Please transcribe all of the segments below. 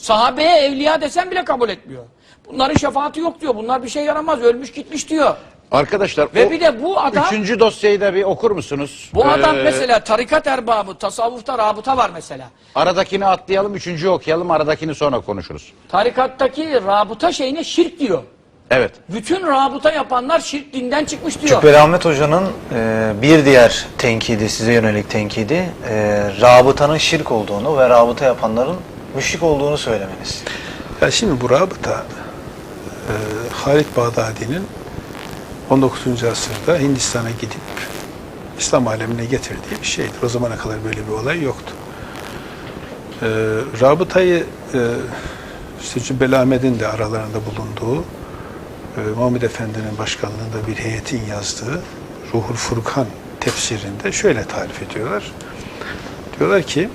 Sahabeye evliya desen bile kabul etmiyor. Bunların şefaati yok diyor. Bunlar bir şey yaramaz. Ölmüş gitmiş diyor. Arkadaşlar Ve o bir de bu adam üçüncü dosyayı da bir okur musunuz? bu adam Ee, mesela tarikat erbabı, tasavvufta rabıta var mesela. Aradakini atlayalım, üçüncüyü okuyalım, aradakini sonra konuşuruz. Tarikattaki rabıta şeyine şirk diyor. Evet. Bütün rabıta yapanlar şirk dinden çıkmış diyor. Cübbeli Ahmet Hoca'nın e, bir diğer tenkidi, size yönelik tenkidi, e, rabıtanın şirk olduğunu ve rabıta yapanların müşrik olduğunu söylemeniz. Ya şimdi bu rabıta e, Halit Bağdadi'nin 19. asırda Hindistan'a gidip İslam alemine getirdiği bir şeydir. O zamana kadar böyle bir olay yoktu. E, rabıtayı e, işte Cübbeli Ahmet'in de aralarında bulunduğu e, Muhammed Efendi'nin başkanlığında bir heyetin yazdığı Ruhul Furkan tefsirinde şöyle tarif ediyorlar. Diyorlar ki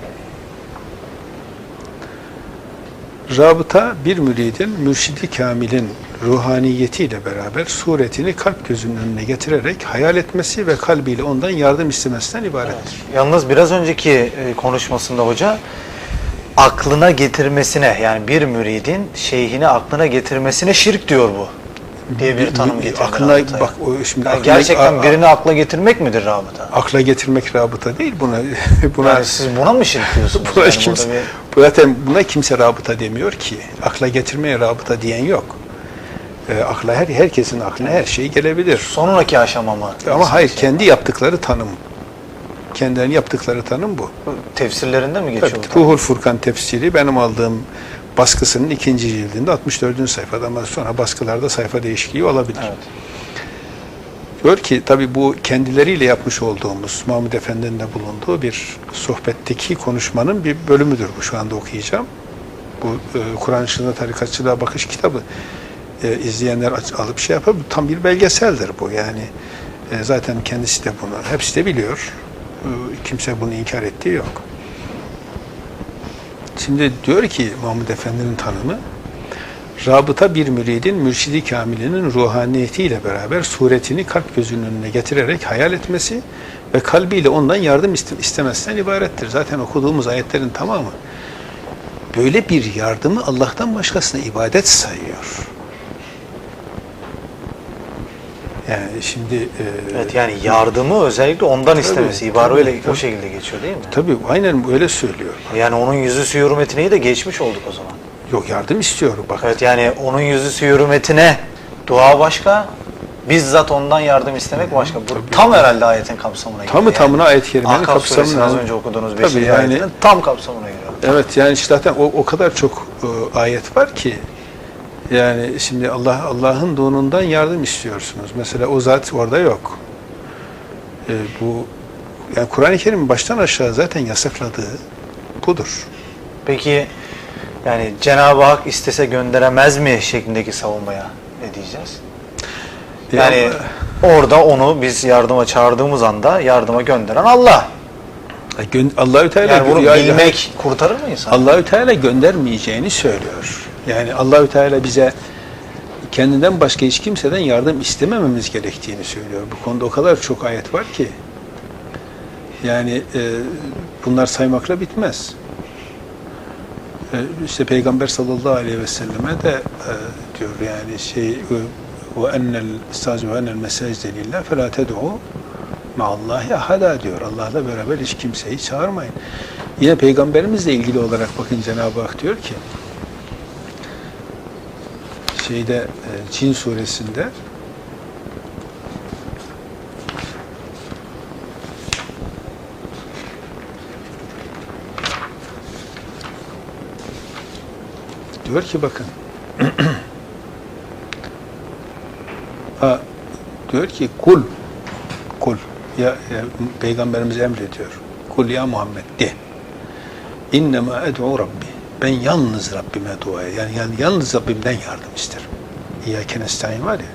Rabıta bir müridin mürşidi kamilin ruhaniyetiyle beraber suretini kalp gözünün önüne getirerek hayal etmesi ve kalbiyle ondan yardım istemesinden ibarettir. Yalnız biraz önceki e, konuşmasında hoca aklına getirmesine yani bir müridin şeyhini aklına getirmesine şirk diyor bu diye bir tanım getirdi Aklına rabıtaya. bak o şimdi Yani aklına, gerçekten a- birini akla getirmek midir rabıta? akla getirmek rabıta değil buna buna Yani siz buna mı şirk diyorsunuz? buna Yani kimse bir- zaten buna kimse rabıta demiyor ki. Akla getirmeye rabıta diyen yok. E, akla her herkesin aklına her şey gelebilir. sonraki aşama mı? Ama hayır kendi yaptıkları tanım. Kendilerinin yaptıkları tanım bu. Tefsirlerinde mi geçiyor? Tabii? Ruhul Furkan tefsiri benim aldığım baskısının ikinci cildinde 64. sayfada ama sonra baskılarda sayfa değişikliği olabilir. Evet. Diyor ki tabi bu kendileriyle yapmış olduğumuz Mahmud Efendi'nin de bulunduğu bir sohbetteki konuşmanın bir bölümüdür bu şu anda okuyacağım. Bu e, Kur'an ışığında tarikatçılığa bakış kitabı e, izleyenler alıp şey yapar. Bu tam bir belgeseldir bu yani. E, zaten kendisi de bunu, hepsi de biliyor. E, kimse bunu inkar ettiği yok. Şimdi diyor ki Mahmud Efendi'nin tanımı Rabıta bir müridin mürşidi kamilinin ruhaniyetiyle beraber suretini kalp gözünün önüne getirerek hayal etmesi ve kalbiyle ondan yardım iste- istemesinden ibarettir. Zaten okuduğumuz ayetlerin tamamı böyle bir yardımı Allah'tan başkasına ibadet sayıyor. Yani şimdi e, Evet yani yardımı özellikle ondan istemesi. İbare tabii, öyle o tabii. şekilde geçiyor değil mi? tabii aynen öyle söylüyor. Yani onun yüzüsü hürmetine de geçmiş olduk o zaman. Yok yardım istiyor bak. Evet yani onun yüzüsü hürmetine dua başka, bizzat ondan yardım istemek başka. Bu tam herhalde ayetin kapsamına giriyor. Tamı tamına ayet-i kerimenin Ahkaf kapsamına. az önce okuduğunuz Tabii 5. yani- ayetinin tam kapsamına giriyor. Evet yani işte zaten o, o kadar çok e, ayet var ki yani şimdi Allah Allah'ın donundan yardım istiyorsunuz. Mesela o zat orada yok. E, bu yani Kur'an-ı Kerim baştan aşağı zaten yasakladığı budur. Peki yani Cenab-ı Hak istese gönderemez mi şeklindeki savunmaya ne diyeceğiz? Yani orada onu biz yardıma çağırdığımız anda yardıma gönderen Allah. Ya gö- Allahü Teala Yani bunu ya- bilmek kurtarır mı insan? Allahü Teala göndermeyeceğini söylüyor. Yani Allahü Teala bize kendinden başka hiç kimseden yardım istemememiz gerektiğini söylüyor. Bu konuda o kadar çok ayet var ki yani e, bunlar saymakla bitmez. E, işte Peygamber sallallahu aleyhi ve selleme de e, diyor yani şey ve ennel sazu ve ennel mesajde lillah felâ ted'u ma'allahi ahada diyor. Allah'la beraber hiç kimseyi çağırmayın. Yine peygamberimizle ilgili olarak bakın Cenab-ı Hak diyor ki şeyde e, Cin suresinde diyor ki bakın ha, diyor ki kul kul ya, ya peygamberimiz emrediyor. Kul ya Muhammed de. İnnemâ ed'u Rabbi. Ben yalnız Rabbime dua ederim. Yani, yani yalnız Rabbimden yardım isterim. İyyâke nestaîn var ya.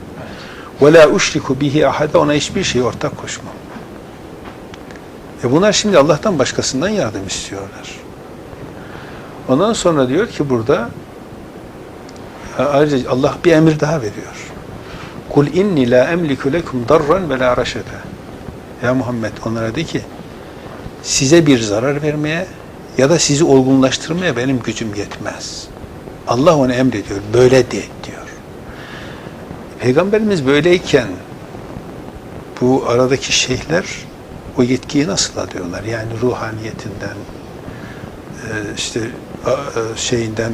Ve lâ uşriku bihi ahada ona hiçbir şey ortak koşmam. E bunlar şimdi Allah'tan başkasından yardım istiyorlar. Ondan sonra diyor ki burada ayrıca Allah bir emir daha veriyor. Kul inni la emliku lekum darran ve la raşeda. Ya Muhammed onlara de ki size bir zarar vermeye ya da sizi olgunlaştırmaya benim gücüm yetmez. Allah onu emrediyor. Böyle de diyor. Peygamberimiz böyleyken bu aradaki şeyhler o yetkiyi nasıl alıyorlar? Yani ruhaniyetinden, e, işte e, şeyinden,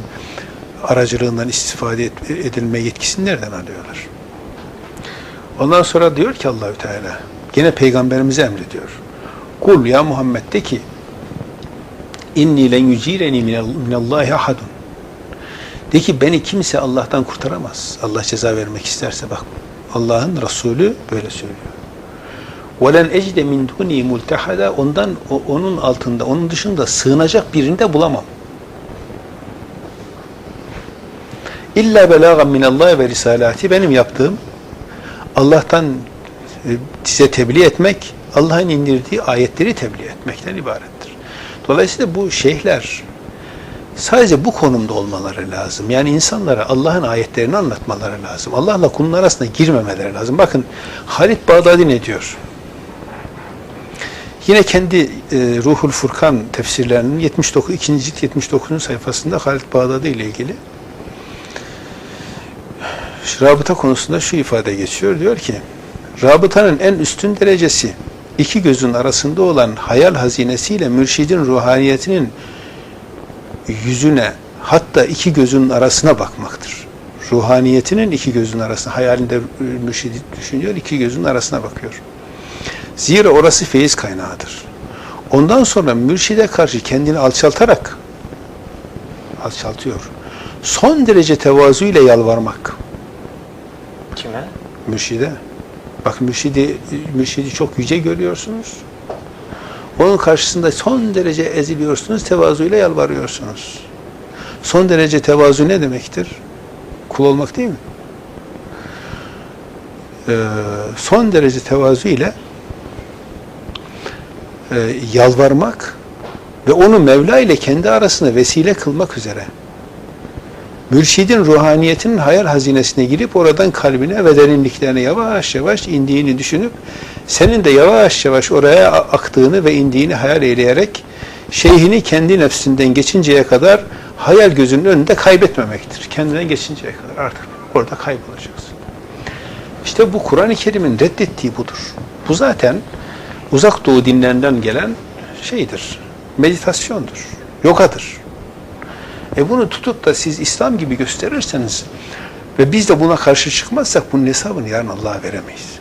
aracılığından istifade edilme yetkisini nereden alıyorlar? Ondan sonra diyor ki Allahü Teala, gene peygamberimize emrediyor. Kul ya Muhammed de ki, inni len yücireni minallahi ahadun. De ki beni kimse Allah'tan kurtaramaz. Allah ceza vermek isterse bak. Allah'ın Resulü böyle söylüyor. وَلَنْ اَجْدَ مِنْ دُونِي مُلْتَحَدًا Ondan, o- onun altında, onun dışında sığınacak birinde bulamam. İlla belagan minallah ve risalati benim yaptığım Allah'tan e, size tebliğ etmek, Allah'ın indirdiği ayetleri tebliğ etmekten ibarettir. Dolayısıyla bu şeyhler sadece bu konumda olmaları lazım. Yani insanlara Allah'ın ayetlerini anlatmaları lazım. Allah'la kulun arasına girmemeleri lazım. Bakın Halit Bağdadi ne diyor? Yine kendi e, Ruhul Furkan tefsirlerinin 79 2. cilt 79. sayfasında Halit Bağdadi ile ilgili rabıta konusunda şu ifade geçiyor. Diyor ki, rabıtanın en üstün derecesi iki gözün arasında olan hayal hazinesiyle mürşidin ruhaniyetinin yüzüne hatta iki gözün arasına bakmaktır. Ruhaniyetinin iki gözün arasına, hayalinde mürşidi düşünüyor, iki gözün arasına bakıyor. Zira orası feyiz kaynağıdır. Ondan sonra mürşide karşı kendini alçaltarak alçaltıyor. Son derece tevazu ile yalvarmak Kime? mürşide. Bak mürşidi, mürşidi çok yüce görüyorsunuz. Onun karşısında son derece eziliyorsunuz, tevazuyla yalvarıyorsunuz. Son derece tevazu ne demektir? Kul olmak değil mi? Ee, son derece tevazu ile e, yalvarmak ve onu Mevla ile kendi arasında vesile kılmak üzere mürşidin ruhaniyetinin hayal hazinesine girip oradan kalbine ve derinliklerine yavaş yavaş indiğini düşünüp senin de yavaş yavaş oraya aktığını ve indiğini hayal eyleyerek şeyhini kendi nefsinden geçinceye kadar hayal gözünün önünde kaybetmemektir. Kendine geçinceye kadar artık orada kaybolacaksın. İşte bu Kur'an-ı Kerim'in reddettiği budur. Bu zaten uzak doğu dinlerinden gelen şeydir. Meditasyondur. Yogadır. E bunu tutup da siz İslam gibi gösterirseniz ve biz de buna karşı çıkmazsak bunun hesabını yarın Allah'a veremeyiz.